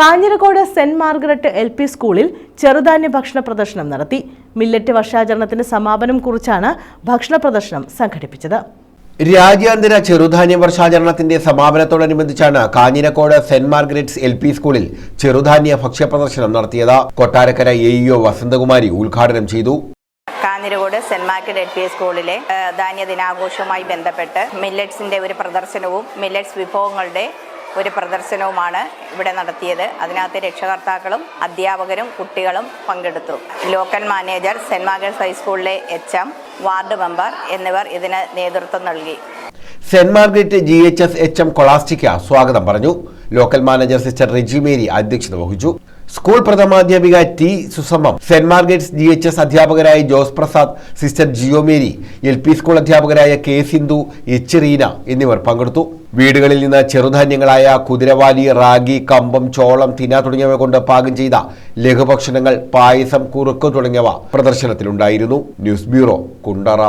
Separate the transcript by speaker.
Speaker 1: Kanjirakode Saint Margaret L P സ്കൂളിൽ ചെറുധാന്യ ഭക്ഷണ പ്രദർശനം നടത്തി. മില്ലറ്റ് വർഷാചരണത്തിന് സമാപനം കുറിച്ചാണ് ഭക്ഷണ പ്രദർശനം സംഘടിപ്പിച്ചത്.
Speaker 2: രാജ്യാന്തര ചെറുധാന്യ വർഷാചരണത്തിന്റെ സമാപനത്തോടനുബന്ധിച്ചാണ് Kanjirakode Saint Margaret's L P സ്കൂളിൽ ചെറുധാന്യ ഭക്ഷ്യ പ്രദർശനം നടത്തിയത്. കൊട്ടാരക്കര എ ഇഒ വസന്തകുമാരി ഉദ്ഘാടനം ചെയ്തു.
Speaker 3: Kanjirakode Saint Margaret L P സ്കൂളിലെ ധാന്യ ദിനാഘോഷവുമായി ബന്ധപ്പെട്ട് മില്ലറ്റ്സിന്റെ ഒരു പ്രദർശനവും മില്ലറ്റ്സ് വിഭവങ്ങളുടെ ഒരു പ്രദർശനവുമാണ് ഇവിടെ നടത്തിയത്. അതിനകത്ത് രക്ഷകർത്താക്കളും അധ്യാപകരും കുട്ടികളും പങ്കെടുത്തു. ലോക്കൽ മാനേജർ സെന്റ് മാർക്കറ്റ് ഹൈസ്കൂളിലെ എച്ച് എം വാർഡ് മെമ്പർ എന്നിവർ ഇതിന് നേതൃത്വം നൽകി.
Speaker 2: Saint Margaret G H S H M Scholastica സ്വാഗതം പറഞ്ഞു. Local manager sister Reji Mary അധ്യക്ഷത വഹിച്ചു. School പ്രഥമാധ്യാപിക T Susamma Saint Margaret's G H S അധ്യാപകരായ Jose Prasad sister Jio Mary L P school അധ്യാപകരായ കെ സിന്ധു എച്ച് റീന എന്നിവർ പങ്കെടുത്തു. വീടുകളിൽ നിന്ന് ചെറുധാന്യങ്ങളായ കുതിരവാലി റാഗി കമ്പം ചോളം തിന തുടങ്ങിയവ കൊണ്ട് പാകം ചെയ്ത ലഘുഭക്ഷണങ്ങൾ പായസം കുറുക്ക് തുടങ്ങിയവ പ്രദർശനത്തിലുണ്ടായിരുന്നു. News bureau Kundara.